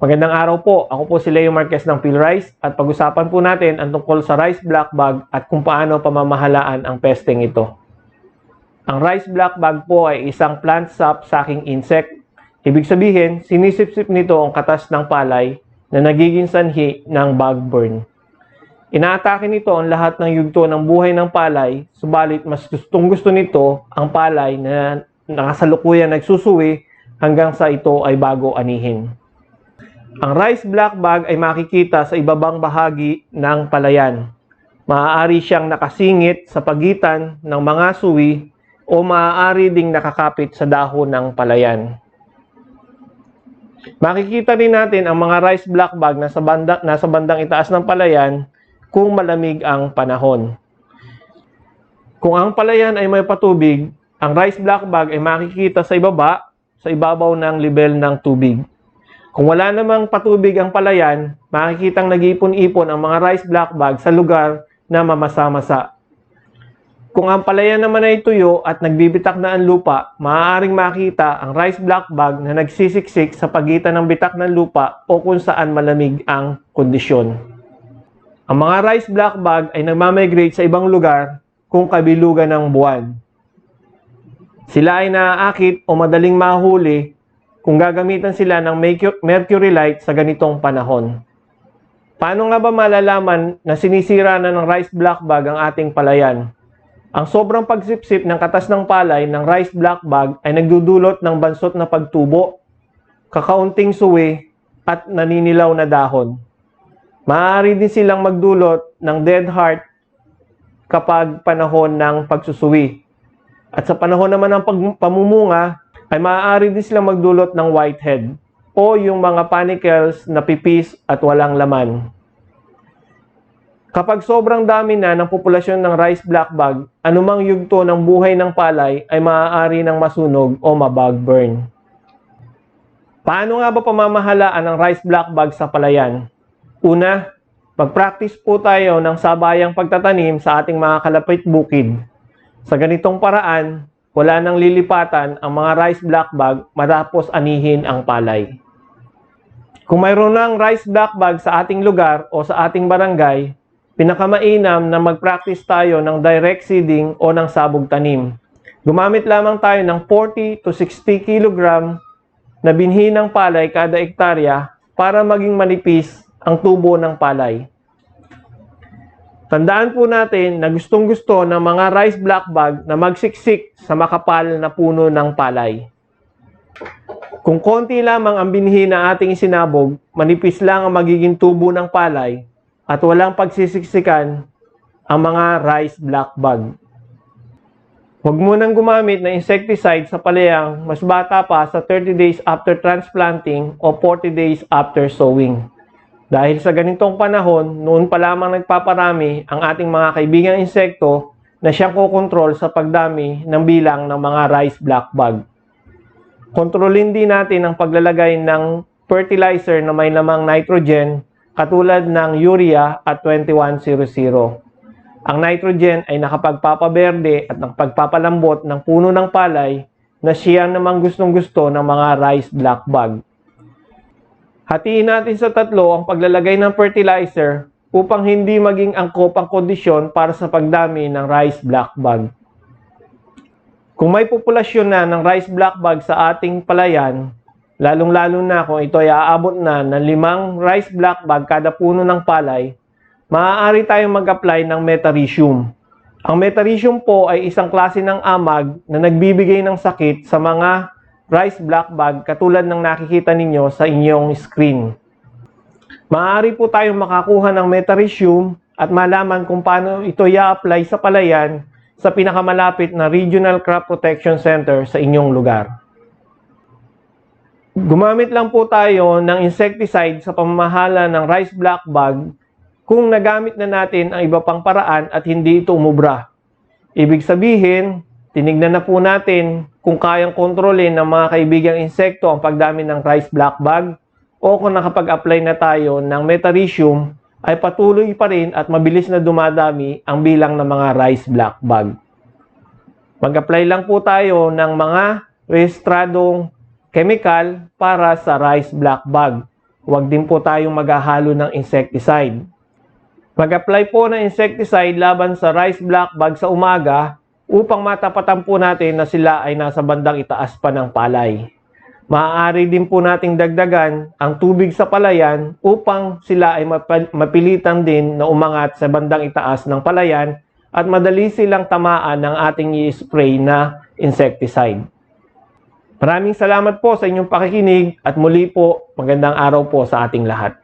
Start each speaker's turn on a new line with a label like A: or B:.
A: Magandang araw po. Ako po si Leo Marquez ng PhilRice at pag-usapan po natin ang tungkol sa rice black bag at kung paano pamamahalaan ang pesting ito. Ang rice black bag po ay isang plant sap sucking insect. Ibig sabihin, sinisipsip nito ang katas ng palay na nagiging sanhi ng bugborn. Inaatake nito ang lahat ng yugto ng buhay ng palay, subalit mas gustong gusto nito ang palay na nakasalukuyan nagsusuwi hanggang sa ito ay bago anihin. Ang rice black bag ay makikita sa ibabang bahagi ng palayan. Maaari siyang nakasingit sa pagitan ng mga suwi o maaari ding nakakapit sa dahon ng palayan. Makikita rin natin ang mga rice black bag na sa banda, nasa bandang itaas ng palayan kung malamig ang panahon. Kung ang palayan ay may patubig, ang rice black bag ay makikita sa ibaba, sa ibabaw ng level ng tubig. Kung wala namang patubig ang palayan, makikitang nag-ipon-ipon ang mga rice black bag sa lugar na mamasa-masa. Kung ang palayan naman ay tuyo at nagbibitak na ang lupa, maaaring makita ang rice black bag na nagsisiksik sa pagitan ng bitak ng lupa o kung saan malamig ang kondisyon. Ang mga rice black bag ay nagmamigrate sa ibang lugar kung kabilugan ng buwan. Sila ay naaakit o madaling mahuli kung gagamitan sila ng mercu- mercury light sa ganitong panahon. Paano nga ba malalaman na sinisira na ng rice black bag ang ating palayan? Ang sobrang pagsipsip ng katas ng palay ng rice black bag ay nagdudulot ng bansot na pagtubo, kakaunting suwi, at naninilaw na dahon. Maaari din silang magdulot ng dead heart kapag panahon ng pagsusuwi. At sa panahon naman ng pag- pamumunga, ay maaari din silang magdulot ng whitehead o yung mga panicles na pipis at walang laman. Kapag sobrang dami na ng populasyon ng rice black bag, anumang yugto ng buhay ng palay ay maaari ng masunog o mabag burn. Paano nga ba pamamahalaan ng rice black bag sa palayan? Una, mag-practice po tayo ng sabayang pagtatanim sa ating mga kalapit bukid. Sa ganitong paraan, wala nang lilipatan ang mga rice black bag matapos anihin ang palay. Kung mayroon ng rice black bag sa ating lugar o sa ating barangay, pinakamainam na mag-practice tayo ng direct seeding o ng sabog tanim. Gumamit lamang tayo ng 40 to 60 kg na binhi ng palay kada ektarya para maging manipis ang tubo ng palay. Tandaan po natin na gustong gusto ng mga rice black bag na magsiksik sa makapal na puno ng palay. Kung konti lamang ang binhi na ating isinabog, manipis lang ang magiging tubo ng palay at walang pagsisiksikan ang mga rice black bag. Huwag mo nang gumamit ng insecticide sa palayang mas bata pa sa 30 days after transplanting o 40 days after sowing. Dahil sa ganitong panahon, noon pa lamang nagpaparami ang ating mga kaibigang insekto na siyang kokontrol sa pagdami ng bilang ng mga rice black bug. Kontrolin din natin ang paglalagay ng fertilizer na may lamang nitrogen katulad ng urea at 2100. Ang nitrogen ay nakapagpapaberde at nakapagpapalambot ng puno ng palay na siya namang gustong gusto ng mga rice black bug. Hatiin natin sa tatlo ang paglalagay ng fertilizer upang hindi maging angkop ang kondisyon para sa pagdami ng rice black bug. Kung may populasyon na ng rice black bug sa ating palayan, lalong-lalo na kung ito ay aabot na ng limang rice black bug kada puno ng palay, maaari tayong mag-apply ng metarhizium. Ang metarhizium po ay isang klase ng amag na nagbibigay ng sakit sa mga rice black bag katulad ng nakikita ninyo sa inyong screen. Maaari po tayong makakuha ng metarhizium at malaman kung paano ito i-apply sa palayan sa pinakamalapit na Regional Crop Protection Center sa inyong lugar. Gumamit lang po tayo ng insecticide sa pamamahala ng rice black bug kung nagamit na natin ang iba pang paraan at hindi ito umubra. Ibig sabihin, tinignan na po natin kung kayang kontrolin ng mga kaibigang insekto ang pagdami ng rice black bug o kung nakapag-apply na tayo ng metarhizium ay patuloy pa rin at mabilis na dumadami ang bilang ng mga rice black bug. Mag-apply lang po tayo ng mga rehistradong chemical para sa rice black bug. huwag din po tayong maghahalo ng insecticide. Mag-apply po ng insecticide laban sa rice black bag sa umaga upang matapatan po natin na sila ay nasa bandang itaas pa ng palay. Maaari din po nating dagdagan ang tubig sa palayan upang sila ay mapilitan din na umangat sa bandang itaas ng palayan at madali silang tamaan ng ating i-spray na insecticide. Maraming salamat po sa inyong pakikinig at muli po magandang araw po sa ating lahat.